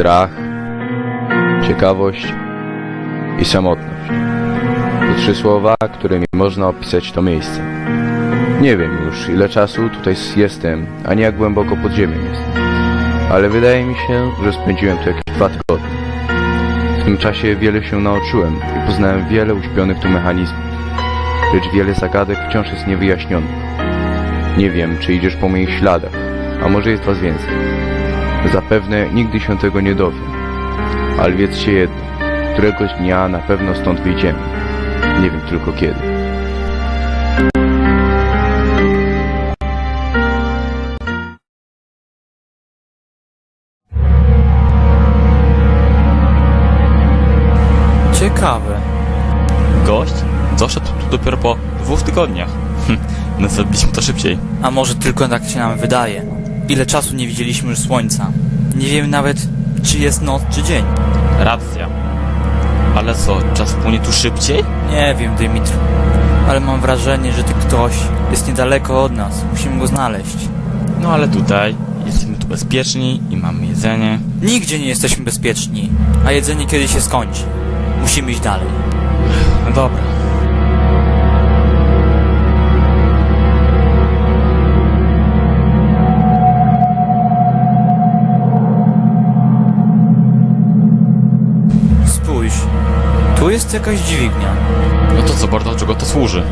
strach, ciekawość i samotność. To trzy słowa, którymi można opisać to miejsce. Nie wiem już, ile czasu tutaj jestem, ani jak głęboko pod ziemią jestem. Ale wydaje mi się, że spędziłem tu jakieś dwa tygodnie. W tym czasie wiele się nauczyłem i poznałem wiele uśpionych tu mechanizmów. Lecz wiele zagadek wciąż jest niewyjaśnionych. Nie wiem, czy idziesz po moich śladach, a może jest was więcej. Zapewne nigdy się tego nie dowiem. Ale wiedzcie jedno, któregoś dnia na pewno stąd wyjdziemy. Nie wiem tylko kiedy. Ciekawe. Gość doszedł tu dopiero po dwóch tygodniach. Hm, No zrobiliśmy to szybciej. A może tylko tak się nam wydaje. Ile czasu nie widzieliśmy już słońca. Nie wiemy nawet, czy jest noc, czy dzień. Racja. Ale co, czas płynie tu szybciej? Nie wiem, Dymitru. Ale mam wrażenie, że ty ktoś jest niedaleko od nas. Musimy go znaleźć. No ale tutaj jesteśmy tu bezpieczni i mamy jedzenie. Nigdzie nie jesteśmy bezpieczni, a jedzenie kiedyś się skończy. Musimy iść dalej. No dobra. Tu jest jakaś dźwignia. No to co, bardzo czego to służy?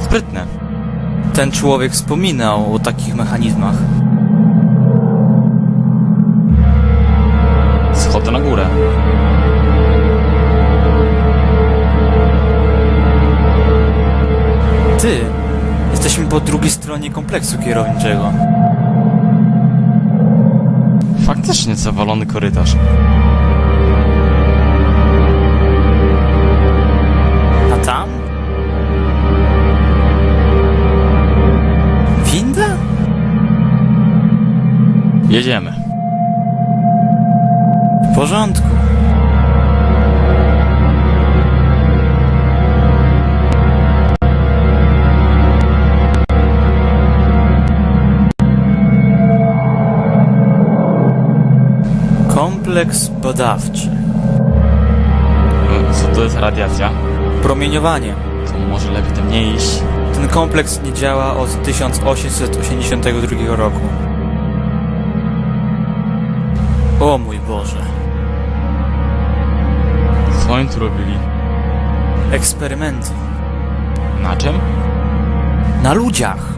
Sprytne. Ten człowiek wspominał o takich mechanizmach. Schodzę na górę. Ty! Jesteśmy po drugiej stronie kompleksu kierowniczego. Faktycznie zawalony korytarz. A tam? Winda? Jedziemy. W porządku. Kompleks badawczy. Co to jest radiacja? Promieniowanie. To może lepiej tam nie iść. Ten kompleks nie działa od 1882 roku. O mój Boże. Co oni tu robili? Eksperymenty. Na czym? Na ludziach.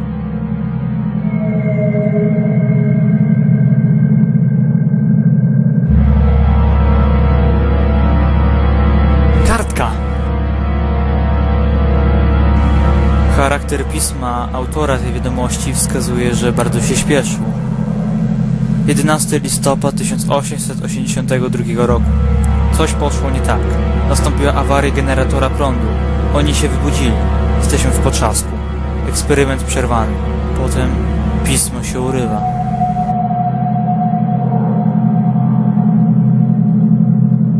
Charakter pisma autora tej wiadomości wskazuje, że bardzo się śpieszył. 11 listopad 1882 roku. Coś poszło nie tak. Nastąpiła awaria generatora prądu. Oni się wybudzili. Jesteśmy w potrzasku. Eksperyment przerwany. Potem pismo się urywa.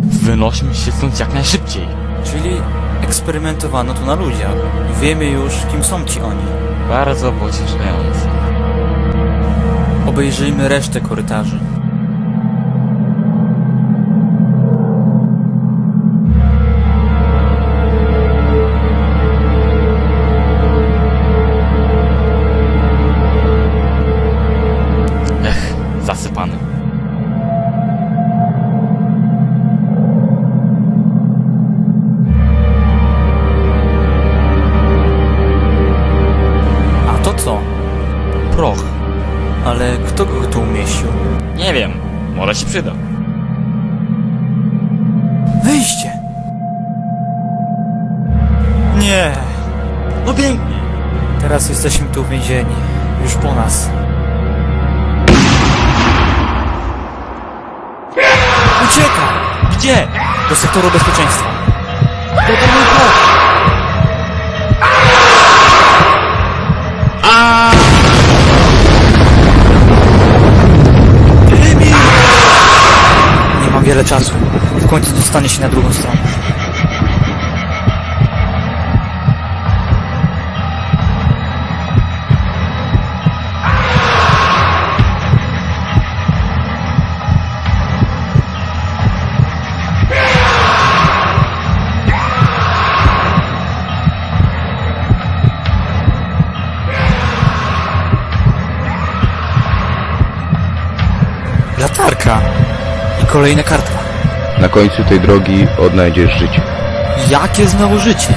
Wynośmy się stąd jak najszybciej. Czyli eksperymentowano tu na ludziach. Wiemy już, kim są ci oni. Bardzo pocieszające. Obejrzyjmy resztę korytarzy. Ale kto go tu umieścił? Nie wiem, może się przyda. Wyjście! Nie! No pięknie. Teraz jesteśmy tu więzieni. Już po nas. Uciekaj! Gdzie? Do sektoru bezpieczeństwa. To wiele czasu. W końcu dostanie się na drugą stronę. Latarka! Kolejna kartka. Na końcu tej drogi odnajdziesz życie. Jakie znowu życie?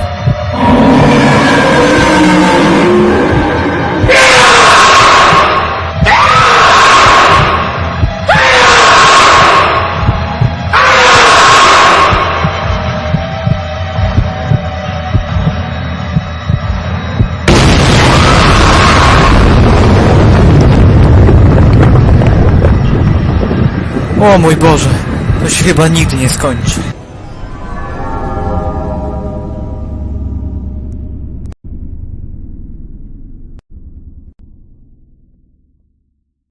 O mój Boże, to się chyba nigdy nie skończy.